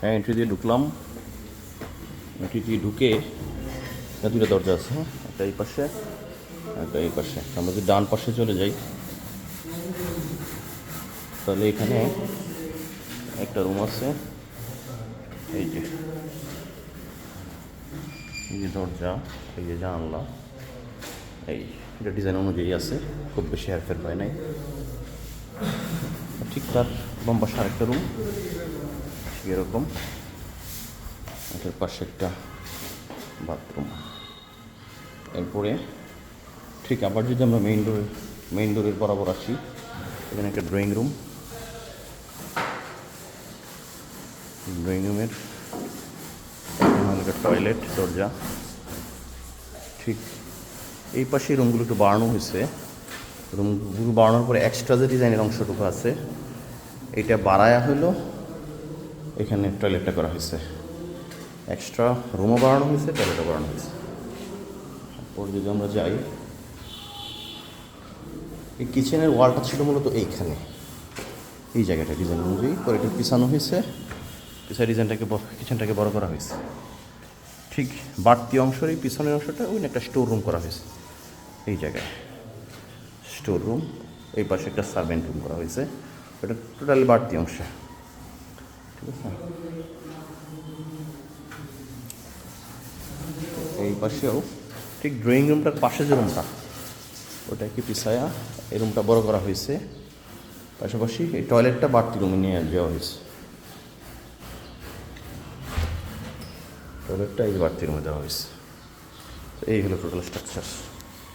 হ্যাঁ এন্ট্রি দিয়ে ঢুকলাম। এন্ট্রি দিয়ে ঢুকে দুটো দরজা আছে হ্যাঁ একটা এই পাশে, একটা এই পাশে। আমরা যদি ডান পাশে চলে যাই, তাহলে এখানে একটা রুম আছে। এই যে এই যে দরজা, এই যে জানলা, এই এটা ডিজাইন অনুযায়ী আছে, খুব বেশি হেরফের পায় নাই। ঠিক তার পাশে আরেকটা রুম এরকম। এটার পাশে একটা বাথরুম এরপরে ঠিক আবার যদি আমরা মেইন ডোর মেইন ডোরের বরাবর আসি, এখানে একটা ড্রয়িং রুম ড্রয়িং রুমের একটা টয়লেট দরজা। ঠিক এই পাশে রুমগুলো একটু বাড়ানো হয়েছে। রুমগুলো বাড়ানোর পরে এক্সট্রা যে ডিজাইনের অংশটুকু আছে, এটা বাড়ায়া হলো। এখানে টয়লেটটা করা হয়েছে। এক্সট্রা রুমও বাড়ানো হয়েছে টয়লেটও বাড়ানো হয়েছে। তারপর যদি আমরা যাই, এই কিচেনের ওয়ালটা ছিল মূলত এইখানে। এই জায়গাটা ডিজাইন অনুযায়ী পরে একটু পিছানো হয়েছে। পিছায় ডিজাইনটাকে কিচেনটাকে বড় করা হয়েছে। ঠিক বাড়তি অংশের এই পিছনের অংশটা ওই একটা স্টোর রুম করা হয়েছে। এই জায়গায়। স্টোর রুম এই পাশে একটা সার্ভেন্ট রুম করা হয়েছে। ওটা টোটালি বাড়তি অংশ। এই পাশেও ঠিক ড্রয়িং রুমটার পাশে যে রুমটা ওটাকে পিছায়া এই রুমটা বড় করা হয়েছে। পাশাপাশি এই টয়লেটটা বাড়তি রুমে নিয়ে দেওয়া হয়েছে। টয়লেটটা এই বাড়তি রুমে দেওয়া হয়েছে। এই হলো টোটাল স্ট্রাকচার